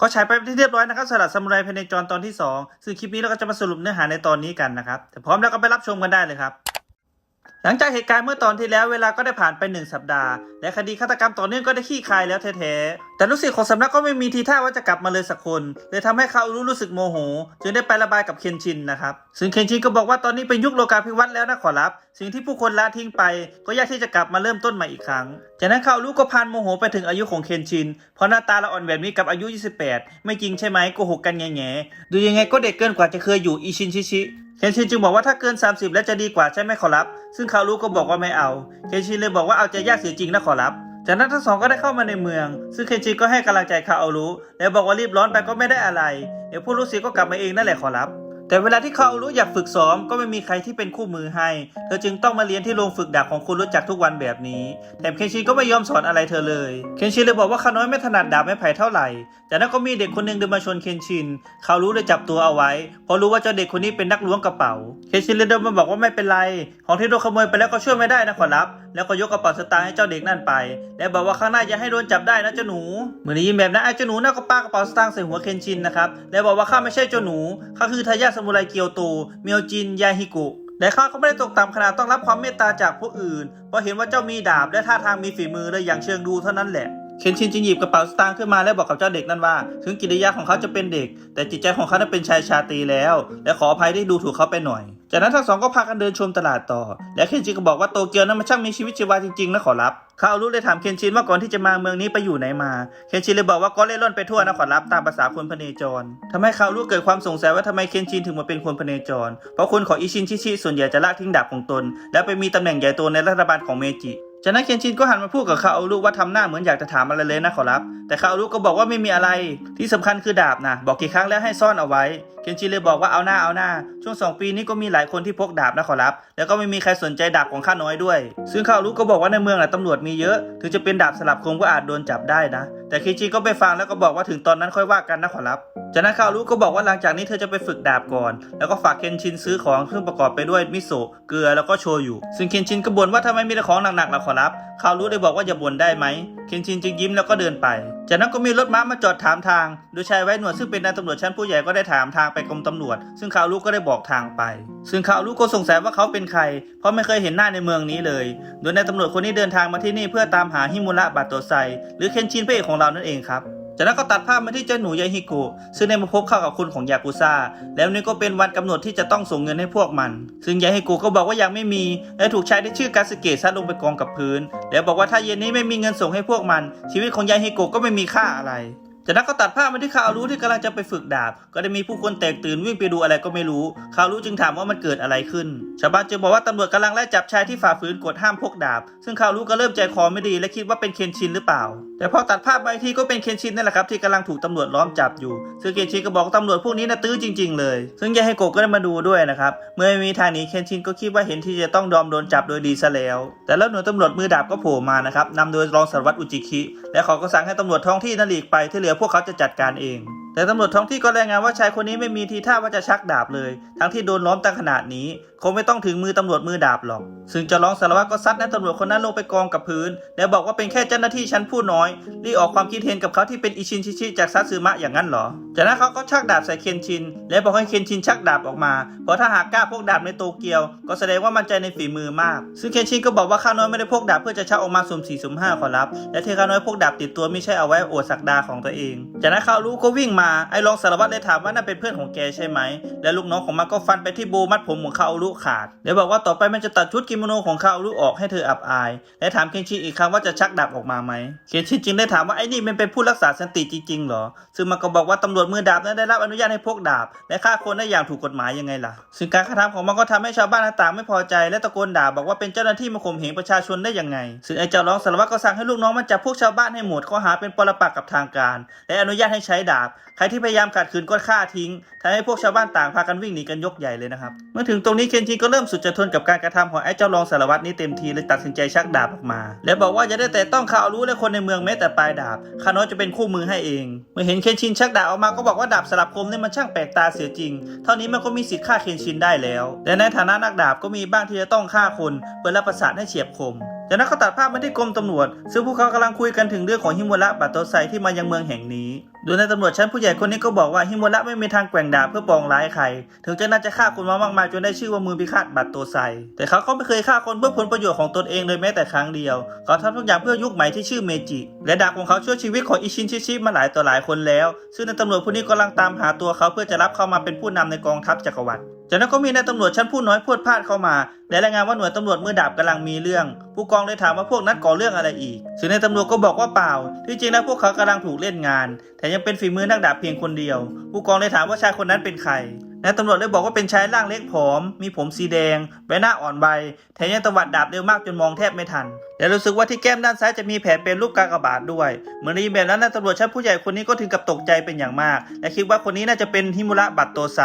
เขาฉายไปที่เรียบร้อยนะครับสลัดซามูไรภายในจรตอนที่ 2 ซึ่งคลิปนี้เราก็จะมาสรุปเนื้อหาในตอนนี้กันนะครับแต่พร้อมแล้วก็ไปรับชมกันได้เลยครับหลังจากเหตุการณ์เมื่อตอนที่แล้วเวลาก็ได้ผ่านไปหนึ่งสัปดาห์ และคดีฆาตกรรมต่อเนื่องก็ได้ขี้คายแล้วแท้ๆ แต่ลูกศิษย์ของสำนักก็ไม่มีทีท่าว่าจะกลับมาเลยสักคนเลยทำให้เขารู้รู้สึกโมโหจึงได้ไประบายกับเคนชินนะครับ ซึ่งเคนชินก็บอกว่าตอนนี้เป็นยุคโลกาภิวัตน์แล้วนะขอรับ สิ่งที่ผู้คนละทิ้งไป ก็ยากที่จะกลับมาเริ่มต้นใหม่อีกครั้ง จากนั้นเขารู้ก็พานโมโหไปถึงอายุของเคนชินเพราะหน้าตาละอ่อนแบบนี้กับอายุ 28 ไม่จริงใช่ไหมโกหกกันแง่ๆดูยังไงก็เด็กเกินกว่าจะเคยอยู่อิชินชิชิเคนชินจึงบอกว่าถ้าเกิน 30 แล้วจะดีกว่าใช่ไหมขอรับ ซึ่งคารู้ก็บอกว่าไม่เอา เคนชินเลยบอกว่าเอาใจยากเสียจริงนะขอรับ จากนั้นทั้งสองก็ได้เข้ามาในเมือง ซึ่งเคนชินก็ให้กำลังใจคาเอรู้แล้วบอกว่ารีบร้อนไปก็ไม่ได้อะไร เดี๋ยวผู้รู้เสียก็กลับมาเองนั่นแหละขอรับ แต่เวลาที่เขารู้อยากฝึกซ้อมก็ไม่มีใครที่เป็นคู่มือให้ เธอจึงต้องมาเรียนที่โรงฝึกดาบของคุณรู้จักทุกวันแบบนี้ แถมเคนชินก็ไม่ยอมสอนอะไรเธอเลย เคนชินเลยบอกว่าข้าน้อยไม่ถนัดดาบไม้ไผ่เท่าไหร่จากนั้นก็มีเด็กคนหนึ่งเดินมาชนเคนชิน เขารู้เลยจับตัวเอาไว้ เพราะรู้ว่าเจ้าเด็กคนนี้เป็นนักล้วงกระเป๋า เคนชินเลยเดินมาบอกว่าไม่เป็นไร ของที่โดนขโมยไปแล้วก็ช่วยไม่ได้นะขอรับ แล้วก็ยกกระเป๋าสตางค์ให้เจ้าเด็กนั่นไป และบอกว่าข้างหน้าอย่าให้โดนจับได้นะเจ้าหนู เหมือนได้ยินแบบนั้นไอ้เจ้าหนูน่าก็ปากระเป๋าสตางค์ใส่หัวเคนชินนะครับ แล้วบอกว่าข้าไม่ใช่เจ้าหนูข้าคือทายาทามูไรเกียวโต เมียวจิน ยาฮิกุและข้าก็ไม่ได้ตกต่ำขนาดต้องรับความเมตตาจากผู้อื่น เพราะเห็นว่าเจ้ามีดาบและท่าทางมีฝีมือเลยอย่างเชิงดูเท่านั้นแหละ เคนชินจึงหยิบกระเป๋าสตางค์ขึ้นมาและบอกกับเจ้าเด็กนั่นว่า ถึงกิริยาของเขาจะเป็นเด็ก แต่จิตใจของเขานั้นเป็นชายชาตรีแล้ว และขออภัยที่ดูถูกเขาไปหน่อย จากนั้นทั้งสองก็พากันเดินชมตลาดต่อ และเคนชินก็บอกว่าโตเกียวนั้นมันช่างมีชีวิตชีวาจริงๆนะขอรับเขาเอารู้เลยถามเคนชินว่าก่อนที่จะมาเมืองนี้ไปอยู่ไหนมา เคนชินเลยบอกว่าก็เล่ร่อนไปทั่วนะขอรับตามภาษาคนพเนจรทำให้เขารู้เกิดความสงสัยว่าทำไมเคนชินถึงมาเป็นคนพเนจร เพราะคนของอิชินชิชิส่วนใหญ่จะละทิ้งดาบของตน แล้วไปมีตำแหน่งใหญ่โตในรัฐบาลของเมจิ จากนั้นเคนชินก็หันมาพูดกับคาอารุว่าทำหน้าเหมือนอยากจะถามอะไรเลยนะขอรับ แต่คาอารุก็บอกว่าไม่มีอะไร ที่สำคัญคือดาบนะบอกกี่ครั้งแล้วให้ซ่อนเอาไว้เคนชิเลยบอกว่าเอาหน้าเอาหน้า ช่วงสองปีนี้ก็มีหลายคนที่พกดาบนะขอรับ แล้วก็ไม่มีใครสนใจดาบของข้าน้อยด้วย ซึ่งคาอารุก็บอกว่าในเมืองน่ะตำรวจมีเยอะ ถึงจะเป็นดาบสลับคมก็อาจโดนจับได้นะ แต่เคนชิก็ไปฟังแล้วก็บอกว่าถึงตอนนั้นค่อยว่ากันนะขอรับ จากนั้นคาอารุก็บอกว่าหลังจากนี้เธอจะไปฝึกดาบก่อน แล้วก็ฝากเคนชินซื้อของเครื่องประกอบไปด้วยมิโซะเกลือแล้วก็โชยุซึ่งเคนชินก็บ่นว่าทำไมมีแต่ของหนักๆล่ะขอรับ คารุได้บอกว่าอย่าบ่นได้ไหมเคนชินจึงยิ้มแล้วก็เดินไป จากนั้นก็มีรถม้ามาจอดถามทาง โดยชายไว้หนวดซึ่งเป็นนายตำรวจชั้นผู้ใหญ่ก็ได้ถามทางไปกรมตำรวจ ซึ่งคารุก็ได้บอกทางไป ซึ่งคาอารุก็สงสัยว่าเขาเป็นใคร เพราะไม่เคยเห็นหน้าในเมืองนี้เลย โดยนายตำรวจคนนี้เดินทางมาที่นี่เพื่อตามหาฮิมุระบาโตไซหรือเคนชินพระเอกของเรานั่นเองครับ จากนั้นก็ตัดภาพมาที่เจ้าหนูยาฮิกะซึ่งได้มาพบเข้ากับคุณของยากุซ่า แล้วนี่ก็เป็นวันกำหนดที่จะต้องส่งเงินให้พวกมัน ซึ่งยาฮิกะก็บอกว่ายังไม่มี และถูกชายที่ชื่อกาสเกะซัดลงไปกองกับพื้น แล้วบอกว่าถ้าเย็นนี้ไม่มีเงินส่งให้พวกมัน ชีวิตของยาฮิกะก็ไม่มีค่าอะไรจากนั้นก็ตัดภาพมาที่คารุที่กำลังจะไปฝึกดาบ ก็ได้มีผู้คนแตกตื่นวิ่งไปดูอะไรก็ไม่รู้ คารุจึงถามว่ามันเกิดอะไรขึ้น ชาวบ้านจึงบอกว่าตำรวจกำลังไล่จับชายที่ฝ่าฝืนกฎห้ามพกดาบ ซึ่งคารุก็เริ่มใจคอไม่ดีและคิดว่าเป็นเคนชินหรือเปล่า แต่พอตัดภาพไปทีก็เป็นเคนชินนั่นแหละครับที่กำลังถูกตำรวจล้อมจับอยู่ ซึ่งเคนชินก็บอกว่าตำรวจพวกนี้นะตื้อจริง ๆ เลย ซึ่งยาให้โกก็ได้มาดูด้วยนะครับ เมื่อมีทางหนี้เคนชินก็คิดว่าเห็นที่จะต้องยอมโดนจับโดยดีซะแล้ว แต่แล้วหน่วยตำรวจมือดาบก็โผล่มานะครับนำโดยรองสารวัตรอุจิคิ และเขาก็สั่งให้ตำรวจท้องที่นั่นหลีกไปที่เหลือพวกเขาจะจัดการเองแต่ตำรวจท้องที่ก็รายงานว่าชายคนนี้ไม่มีทีท่าว่าจะชักดาบเลย ทั้งที่โดนล้อมตั้งขนาดนี้ คงไม่ต้องถึงมือตำรวจมือดาบหรอก ซึ่งจะร้องสารวัตรก็ซัดนายตำรวจคนนั้นลงไปกองกับพื้น แล้วบอกว่าเป็นแค่เจ้าหน้าที่ชั้นผู้น้อย รีออกความคิดเห็นกับเขาที่เป็นอิชินชิชิจากซัตสึมะอย่างนั้นเหรอ จากนั้นเขาก็ชักดาบใส่เคนชิน และบอกให้เคนชินชักดาบออกมา เพราะถ้าหากกล้าพกดาบในโตเกียว ก็แสดงว่ามั่นใจในฝีมือมาก ซึ่งเคนชินก็บอกว่าข้าน้อยไม่ได้พกดาบเพื่อจะชักออกมาสุ่มสี่สุ่มห้าขอรับ และที่ข้าน้อยพกดาบติดตัวไม่ใช่เอาไว้อวดศักดาของตัวเอง จากนั้นเขารู้ก็วิ่งมา ไอ้รองสารวัตรเลยถามว่านั่นเป็นเพื่อนของแกใช่ไหม และลูกน้องของมันก็ฟันไปที่โบมัดผมของคาโอรุขาดเดี๋ยวบอกว่าต่อไปมันจะตัดชุดกิโมโนของคาโอรุออกให้เธออับอาย และถามเคนชิอีกครั้งว่าจะชักดาบออกมาไหมเคนชิจึงได้ถามว่าไอ้นี่มันเป็นผู้รักษาสันติจริงๆเหรอ ซึ่งมันก็บอกว่าตำรวจมือดาบนั้นได้รับอนุญาตให้พกดาบ และฆ่าคนได้อย่างถูกกฎหมายยังไงล่ะ ซึ่งการกระทำของมันก็ทำให้ชาวบ้านต่างๆไม่พอใจและตะโกนด่าบอกว่าเป็นเจ้าหน้าที่มาข่มเหงประชาชนได้ยังไง ซึ่งไอ้เจ้าร้องสารวัตรก็สั่งให้ลูกน้องมันจับพวกชาวบ้านให้หมดข้อหาเป็นปรปักษ์กับทางการ และอนุญาตให้ใช้ดาบ ใครที่พยายามขัดขืนก็ฆ่าทิ้งทำให้พวกชาวบ้านต่างพากันวิ่งหนีกันยกใหญ่เลยนะครับ เมื่อถึงตรงนี้เคนชินก็เริ่มสุดจะทนกับการกระทำของไอ้เจ้ารองสารวัตรนี้เต็มทีเลยตัดสินใจชักดาบออกมา และบอกว่าจะได้แต่ต้องข่าวรู้และคนในเมืองแม้แต่ปลายดาบข้าน้อยจะเป็นคู่มือให้เอง เมื่อเห็นเคนชินชักดาบออกมาก็บอกว่าดาบสลับคมนี่มันช่างแปลกตาเสียจริง เท่านี้มันก็มีสิทธิ์ฆ่าเคนชินได้แล้ว แต่ในฐานะนักดาบก็มีบ้างที่จะต้องฆ่าคนเพื่อรับประสาทให้เฉียบคม จากนั้นก็ตัดภาพมาที่กรมตำรวจ ซึ่งพวกเขากำลังคุยกันถึงเรื่องของฮิมุระบัตโตไซที่มายังเมืองแห่งนี้ โดยนายตำรวจชั้นผู้ใหญ่คนนี้ก็บอกว่าฮิโมระไม่มีทางแกว่งดาบเพื่อปองร้ายใคร ถึงจะน่าจะฆ่าคนมามากมายจนได้ชื่อว่ามือพิฆาตบัตรโตไซ แต่เขาก็ไม่เคยฆ่าคนเพื่อผลประโยชน์ของตนเองเลยแม้แต่ครั้งเดียว เขาทำทุกอย่างเพื่อยุคใหม่ที่ชื่อเมจิ และดาบของเขาช่วยชีวิตของอิชินชิชิมาหลายต่อหลายคนแล้ว ซึ่งนายตำรวจผู้นี้กำลังตามหาตัวเขาเพื่อจะรับเข้ามาเป็นผู้นำในกองทัพจักรวรรดิ จากนั้นก็มีนายตำรวจชั้นผู้น้อยพูดพลาดเข้ามา และรายงานว่าหน่วยตำรวจมือดาบกำลังมีเรื่อง ผู้กองเลยถามว่าพวกนั้นก่อเรื่องอะไรอีก ซึ่งนายตำรวจก็บอกว่าเปล่า ที่จริงแล้วพวกเขากำลังถูกเล่นงาน แต่ยังเป็นฝีมือนักดาบเพียงคนเดียว ผู้กองเลยถามว่าชายคนนั้นเป็นใครนายตำรวจเลยบอกว่าเป็นชายร่างเล็กผอม มีผมสีแดง ใบหน้าอ่อนใบแถมยังตวัดดาบเร็วมากจนมองแทบไม่ทัน และรู้สึกว่าที่แก้มด้านซ้ายจะมีแผลเป็นรูปกากบาทด้วย เมื่อได้ยินแบบนั้นนายตำรวจชั้นผู้ใหญ่คนนี้ก็ถึงกับตกใจเป็นอย่างมาก และคิดว่าคนนี้น่าจะเป็นฮิมุระบัตโตไซ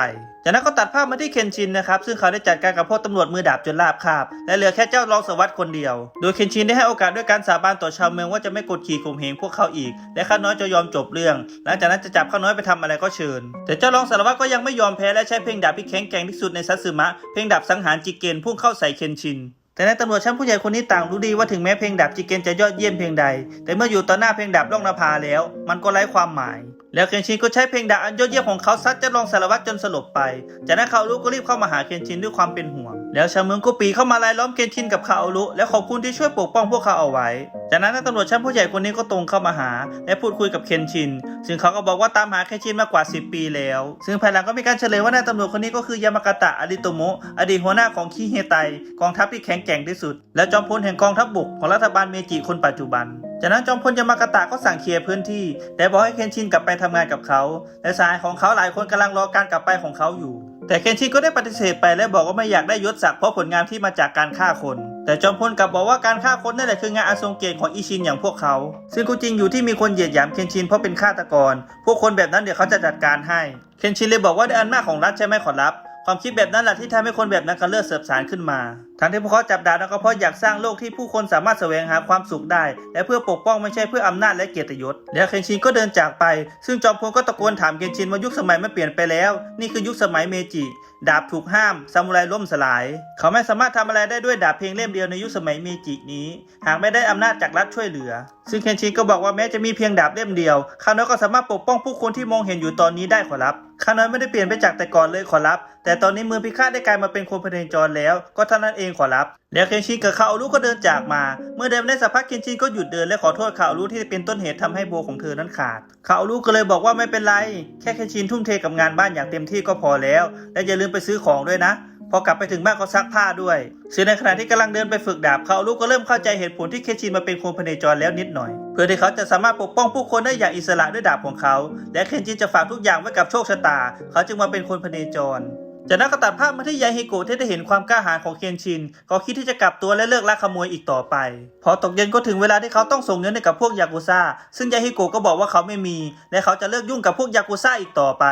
จากนั้นก็ตัดภาพมาที่เคนชินนะครับซึ่งเขาได้จัดการกับพวกตำรวจมือดาบจนราบคาบ และเหลือแค่เจ้ารองสวัสด์คนเดียว โดยเคนชินได้ให้โอกาสด้วยการสาบานต่อชาวเมืองว่าจะไม่กดขี่ข่มเหงพวกเขาอีก และข้าน้อยจะยอมจบเรื่อง หลังจากนั้นจะจับข้าน้อยไปทำอะไรก็เชิญ แต่เจ้ารองสารวัตรก็ยังไม่ยอมแพ้และใช้เพลงดาบที่แข็งแกร่งที่สุดในซัตสึมะเพลงดาบสังหารจิเกนพุ่งเข้าใส่เคนชิน แต่นายตำรวจชั้นผู้ใหญ่คนนี้ต่างรู้ดีว่าถึงแม้เพลงดับจิเกนจะยอดเยี่ยมเพลงใด แต่เมื่ออยู่ต่อหน้าเพลงดับล่องนภาแล้ว มันก็ไร้ความหมาย แล้วเคนชินก็ใช้เพลงดับอันยอดเยี่ยมของเขาซัดเจะลองสารวัตรจนสลบไป จากนั้นเขารู้ก็รีบเข้ามาหาเคนชินด้วยความเป็นห่วง แล้วชาวเมืองก็ปีเข้ามาลายล้อมเคนชินกับคาโอรุและขอบคุณที่ช่วยปกป้องพวกเขาเอาไว้ จากนั้นนายตำรวจชั้นผู้ใหญ่คนนี้ก็ตรงเข้ามาหา และพูดคุยกับเคนชิน ซึ่งเขาก็บอกว่าตามหาเคนชินมากว่า 10 ปีแล้ว ซึ่งภายหลังก็มีการเฉลยว่านายตำรวจคนนี้ก็คือยามากาตะอาริโตโมะอดีตหัวหน้าของคิเฮไตกองทัพที่แข็งแกร่งที่สุด และจอมพลแห่งกองทัพบกของรัฐบาลเมจิคนปัจจุบันจากนั้นจอมพลยามากาตะก็สั่งเคลียร์พื้นที่ แต่บอกให้เคนชินกลับไปทำงานกับเขา และสายของเขาหลายคนกำลังรอการกลับไปของเขาอยู่ แต่เคนชินก็ได้ปฏิเสธไปและบอกว่าไม่อยากได้ยศศักดิ์เพราะผลงานที่มาจากการฆ่าคน แต่จอมพลกลับบอกว่าการฆ่าคนนั่นแหละคืองานอาทรงเกียรติของอิชินอย่างพวกเขา ซึ่งก็จริงอยู่ที่มีคนเหยียดหยามเคนชินเพราะเป็นฆาตกร พวกคนแบบนั้นเดี๋ยวเขาจะจัดการให้ เคนชินเลยบอกว่าได้อันากของรัฐใช่ไหมขอรับ ความคิดแบบนั้นแหละที่ทำให้คนแบบนั้นกระเลือดเสือบสารขึ้นมา ทั้งที่พวกเขาจับดาบนั้นก็เพราะอยากสร้างโลกที่ผู้คนสามารถแสวงหาความสุขได้ และเพื่อปกป้องไม่ใช่เพื่ออำนาจและเกียรติยศ แล้วเคนชินก็เดินจากไป ซึ่งจอมพลก็ตะโกนถามเคนชินว่ายุคสมัยมันเปลี่ยนไปแล้ว นี่คือยุคสมัยเมจิดาบถูกห้ามซามูไรล่มสลาย เขาไม่สามารถทำอะไรได้ด้วยดาบเพียงเล่มเดียวในยุคสมัยเมจินี้ หากไม่ได้อำนาจจากรัฐช่วยเหลือ ซึ่งเคนชินก็บอกว่าแม้จะมีเพียงดาบเล่มเดียวข้าน้อยก็สามารถปกป้องผู้คนที่มองเห็นอยู่ตอนนี้ได้ขอรับข้าน้อยไม่ได้เปลี่ยนไปจากแต่ก่อนเลยขอรับ แต่ตอนนี้มือพิฆาตได้กลายมาเป็นคนพเนจรแล้ว ก็เท่านั้นเองขอรับ แล้วเคนชินกับคาโอรุก็เดินจากมา เมื่อเดินได้สักพักเคนชินก็หยุดเดินและขอโทษคาโอรุที่เป็นต้นเหตุทำให้โบของเธอนั้นขาดคาโอรุก็เลยบอกว่าไม่เป็นไร แค่เคนชินทุ่มเทกับงานบ้านอย่างเต็มที่ก็พอแล้ว และอย่าลืมไปซื้อของด้วยนะ พอกลับไปถึงบ้านก็ซักผ้าด้วยซึ่งในขณะที่กำลังเดินไปฝึกดาบเขาลูกก็เริ่มเข้าใจเหตุผลที่เคนชินมาเป็นคนพเนจรแล้วนิดหน่อย เพื่อที่เขาจะสามารถปกป้องผู้คนได้อย่างอิสระด้วยดาบของเขา และเคนชินจะฝากทุกอย่างไว้กับโชคชะตา เขาจึงมาเป็นคนพเนจร จากนั้นก็ตัดภาพมาที่ยาฮิโกะที่ได้เห็นความกล้าหาญของเคนชินเขาคิดที่จะกลับตัวและเลิกลักขโมยอีกต่อไป พอตกเย็นก็ถึงเวลาที่เขาต้องส่งเงินให้กับพวกยากุซ่า ซึ่งยาฮิโกะก็บอกว่าเขาไม่มี และเขาจะเลิกยุ่งกับพวกยากุซ่าอีกต่อไป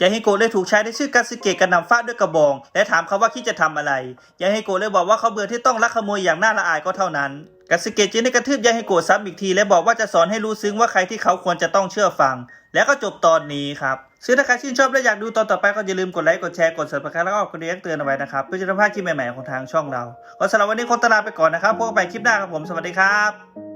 ยาฮิโกะเลยถูกชายที่ชื่อกาสึเกะกระหน่ำฟาดด้วยกระบอง และถามเขาว่าคิดจะทำอะไรยาฮิโกะเลยบอกว่าเขาเบื่อที่ต้องลักขโมยอย่างน่าละอายก็เท่านั้น กัสเกะจึงได้กระทืบยายให้โกะซ้ำอีกที และบอกว่าจะสอนให้รู้ซึ้งว่าใครที่เขาควรจะต้องเชื่อฟัง แล้วก็จบตอนนี้ครับซึ่งถ้าใครชื่นชอบและอยากดูตอนต่อไปก็อย่าลืมกดไลค์กดแชร์กด subscribe แล้วก็กดกระดิ่งเตือนเอาไว้นะครับเพื่อจะได้ไม่พลาดคลิปใหม่ๆของทางช่องเราก็สำหรับวันนี้คงตลาไปก่อนนะครับพบกันใหม่คลิปหน้าครับผมสวัสดีครับ